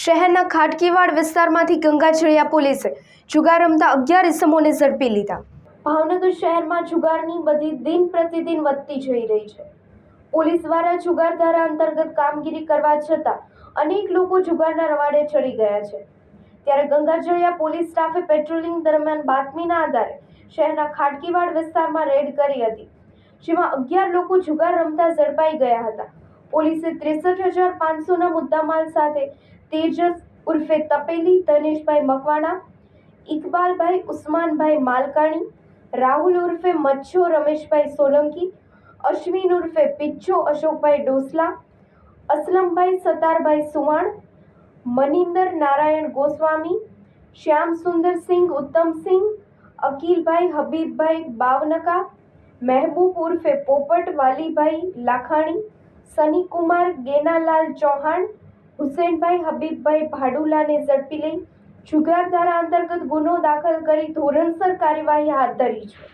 શહેરના ખાટકીવાડ વિસ્તારમાંથી ગંગાછળિયા પોલીસે જુગાર રમતા અગિયાર ઇસમોને ઝડપી લીધા. ભાવનગર શહેરમાં જુગારની બધી દિન પ્રતિદિન વધતી જઈ રહી છે. પોલીસ દ્વારા જુગાર ધારા અંતર્ગત કામગીરી કરવા છતાં અનેક લોકો જુગારના રવાડે ચડી ગયા છે. ત્યારે ગંગાજળિયા પોલીસ સ્ટાફે પેટ્રોલિંગ દરમિયાન બાતમીના આધારે શહેરના ખાટકીવાડ વિસ્તારમાં રેડ કરી હતી, જેમાં અગિયાર લોકો જુગાર રમતા ઝડપાઈ ગયા હતા. પોલીસે ત્રેસઠ હજાર પાંચસોના મુદ્દામાલ સાથે તેજસ ઉર્ફે તપેલી, ધનેશભાઈ મકવાણા, ઇકબાલભાઈ, ઉસ્માનભાઈ માલકાણી, રાહુલ ઉર્ફે મચ્છો, રમેશભાઈ સોલંકી, અશ્વિન ઉર્ફે પિચ્છો, અશોકભાઈ ડોસલા અસલમભાઈ સતારભાઈ સુવાણ મનિંદર નારાયણ ગોસ્વામી, શ્યામ સુંદરસિંહ ઉત્તમસિંહ અકીલભાઈ, હબીબભાઈ બાવનકા, મહેબૂબ ઉર્ફે પોપટ, વાલીભાઈ લાખાણી સનીકુમાર, ગેનાલાલ ચૌહાણ, હુસેનભાઈ, હબીબભાઈ ભાડુલાને ઝડપી લઈ જુગાર ધારા અંતર્ગત ગુનો દાખલ કરી ધોરણસર કાર્યવાહી હાથ ધરી છે.